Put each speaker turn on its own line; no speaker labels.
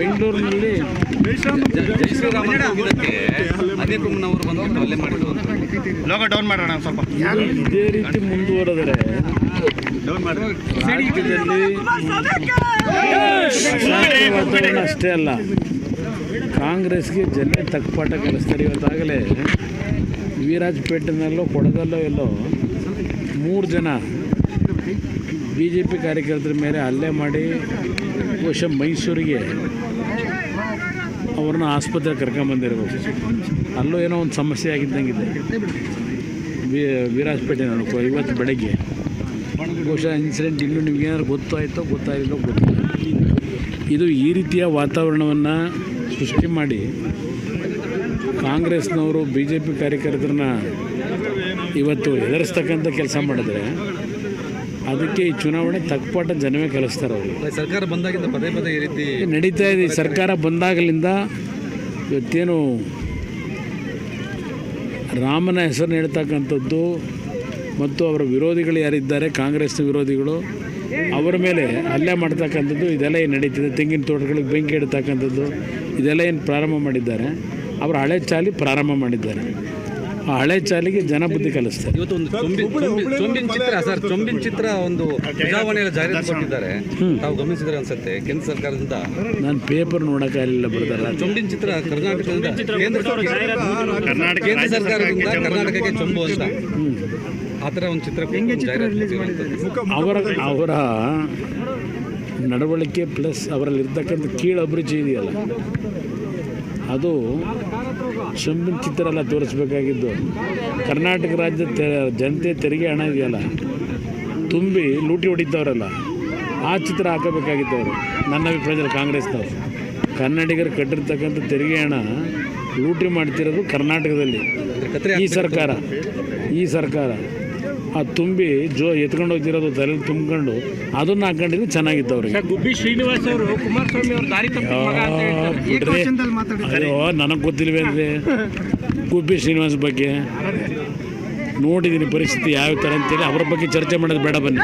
ಬೆಂಗಳೂರಿನಲ್ಲಿ
ಜೈ ಶ್ರೀರಾಮ ಅಂತ ಹೋಗಿದ್ದಕ್ಕೆ ಅದೇ ಕುಮ್ಮನವರು ಬಂದು ಹಲ್ಲೆ ಮಾಡಿದ್ರು
ಲೋಗೋ ಡೌನ್ ಮಾಡೋಣ ಸ್ವಲ್ಪ
ಇದೇ ರೀತಿ ಮುಂದುವರೆದರೆ ವಾತಾವರಣ ಅಷ್ಟೇ ಅಲ್ಲ ಕಾಂಗ್ರೆಸ್ಗೆ ಜನ ತಕ್ಕಪಾಠ ಕಲಿಸ್ತಾರೆ ಇವತ್ತಾಗಲೇ ವೀರಾಜಪೇಟೆನಲ್ಲೋ ಕೊಡಗಲ್ಲೋ ಎಲ್ಲೋ ಮೂರು ಜನ ಬಿ ಜೆ ಪಿ ಕಾರ್ಯಕರ್ತರ ಮೇಲೆ ಹಲ್ಲೆ ಮಾಡಿ ಬಹುಶಃ ಮೈಸೂರಿಗೆ ಅವ್ರನ್ನ ಆಸ್ಪತ್ರೆಗೆ ಕರ್ಕೊಂಬಂದಿರ್ಬೋದು ಅಲ್ಲೂ ಏನೋ ಒಂದು ಸಮಸ್ಯೆ ಆಗಿದ್ದಂಗಿದೆ. ವಿ, ವೀರಾಜಪೇಟೆನಲ್ಲಿ ಇವತ್ತು ಬೆಳಗ್ಗೆ. ಬಹುಶಃ ಇನ್ಸಿಡೆಂಟ್ ಇನ್ನೂ ನಿಮ್ಗೇನಾದ್ರು ಗೊತ್ತಾಯಿತೋ ಗೊತ್ತಾಗಿಲ್ಲೋ ಗೊತ್ತಿಲ್ಲ. ಇದು ಈ ರೀತಿಯ ವಾತಾವರಣವನ್ನು ಸೃಷ್ಟಿ ಮಾಡಿ ಕಾಂಗ್ರೆಸ್ನವರು ಬಿ ಜೆ ಪಿ ಕಾರ್ಯಕರ್ತರನ್ನ ಇವತ್ತು ಎದುರಿಸ್ತಕ್ಕಂಥ ಕೆಲಸ ಮಾಡಿದ್ರೆ ಅದಕ್ಕೆ ಈ ಚುನಾವಣೆ ತಕ್ಕಪಾಟ ಜನವೇ ಕಲಿಸ್ತಾರೆ ಅವರು.
ಸರ್ಕಾರ ಬಂದಾಗಿಂದ ಪದೇ ಪದೇ ಈ ರೀತಿ
ನಡೀತಾ ಇದೆ. ಸರ್ಕಾರ ಬಂದಾಗಲಿಂದ ಇವತ್ತೇನು ರಾಮನ ಹೆಸರು ಹೇಳ್ತಕ್ಕಂಥದ್ದು ಮತ್ತು ಅವರ ವಿರೋಧಿಗಳು ಯಾರಿದ್ದಾರೆ ಕಾಂಗ್ರೆಸ್ನ ವಿರೋಧಿಗಳು ಅವರ ಮೇಲೆ ಹಲ್ಲೆ ಮಾಡ್ತಕ್ಕಂಥದ್ದು, ಇದೆಲ್ಲ ಏನು ನಡೀತಿದೆ? ತೆಂಗಿನ ತೋಟಗಳಿಗೆ ಬೆಂಕಿ ಇಡ್ತಕ್ಕಂಥದ್ದು ಇದೆಲ್ಲ ಏನು ಪ್ರಾರಂಭ ಮಾಡಿದ್ದಾರೆ? ಅವರು ಹಳೆ ಚಾಲಿ ಪ್ರಾರಂಭ ಮಾಡಿದ್ದಾರೆ. ಆ ಹಳೆ ಚಾಲಿಗೆ ಜನ ಬುದ್ಧಿ ಕಲಿಸ್ತಾರೆ.
ಇವತ್ತು ಒಂದು ಚೊಂಬಿ ಚೊಂಬಿ- ಚೊಂಬಿನ ಚಿತ್ರ ಸರ್ ಚೊಂಬಿನ ಚಿತ್ರ ಒಂದು ಚುನಾವಣೆಯಲ್ಲಿ ಜಾಹೀರಾತು ಕೊಟ್ಟಿದ್ದಾರೆ. ತಾವು ಗಮನಿಸಿದ್ರೆ ಅನ್ಸುತ್ತೆ ಕೇಂದ್ರ ಸರ್ಕಾರದಿಂದ.
ನಾನು ಪೇಪರ್ ನೋಡಕ್ಕಾಗಲಿಲ್ಲ ಬರ್ತಾರ
ಚೊಂಬಿನ ಚಿತ್ರ ಕರ್ನಾಟಕದಿಂದ ಕೇಂದ್ರ ಕರ್ನಾಟಕ ಕೇಂದ್ರ ಸರ್ಕಾರದಿಂದ ಕರ್ನಾಟಕಕ್ಕೆ ಚೊಂಬು ಅಂತ. ಆ ಥರ ಒಂದು ಚಿತ್ರ.
ಅವರ ಅವರ ನಡವಳಿಕೆ ಪ್ಲಸ್ ಅವರಲ್ಲಿ ಇರ್ತಕ್ಕಂಥ ಕೀಳು ಅಭಿರುಚಿ ಇದೆಯಲ್ಲ. ಅದು ಶಂಬಿನ ಚಿತ್ರ ಎಲ್ಲ ತೋರಿಸ್ಬೇಕಾಗಿದ್ದು. ಕರ್ನಾಟಕ ರಾಜ್ಯದ ಜನತೆ ತೆರಿಗೆ ಹಣ ಇದೆಯಲ್ಲ, ತುಂಬಿ ಲೂಟಿ ಹೊಡಿತವ್ರಲ್ಲ, ಆ ಚಿತ್ರ ಹಾಕಬೇಕಾಗಿತ್ತು ಅವರು ನನ್ನ ಅಭಿಪ್ರಾಯದಲ್ಲಿ ಕಾಂಗ್ರೆಸ್ನವರು. ಕನ್ನಡಿಗರು ಕಟ್ಟಿರ್ತಕ್ಕಂಥ ತೆರಿಗೆ ಹಣ ಲೂಟಿ ಮಾಡ್ತಿರೋದು ಕರ್ನಾಟಕದಲ್ಲಿ. ಈ ಸರ್ಕಾರ ಈ ಸರ್ಕಾರ. ಆ ತುಂಬಿ ಜೋ ಎತ್ಕೊಂಡು ಹೋಗ್ತಿರೋದು ತಲೆ ತುಂಬ್ಕೊಂಡು ಅದನ್ನ ಹಾಕೊಂಡಿದ್ರೆ ಚೆನ್ನಾಗಿತ್ತು ಅವ್ರಿಗೆ
ಗುಬ್ಬಿ ಶ್ರೀನಿವಾಸ್ ಅವರು ಕುಮಾರಸ್ವಾಮಿ ಅವ್ರ ದಾರಿ
ಅಯ್ಯೋ ನನಗೆ ಗೊತ್ತಿಲ್ವೇನ್ರಿ ಗುಬ್ಬಿ ಶ್ರೀನಿವಾಸ್ ಬಗ್ಗೆ. ನೋಡಿದ್ದೀನಿ ಪರಿಸ್ಥಿತಿ ಯಾವ ಥರ ಅಂತೇಳಿ ಅವ್ರ ಬಗ್ಗೆ ಚರ್ಚೆ ಮಾಡೋದು ಬೇಡ ಬನ್ನಿ.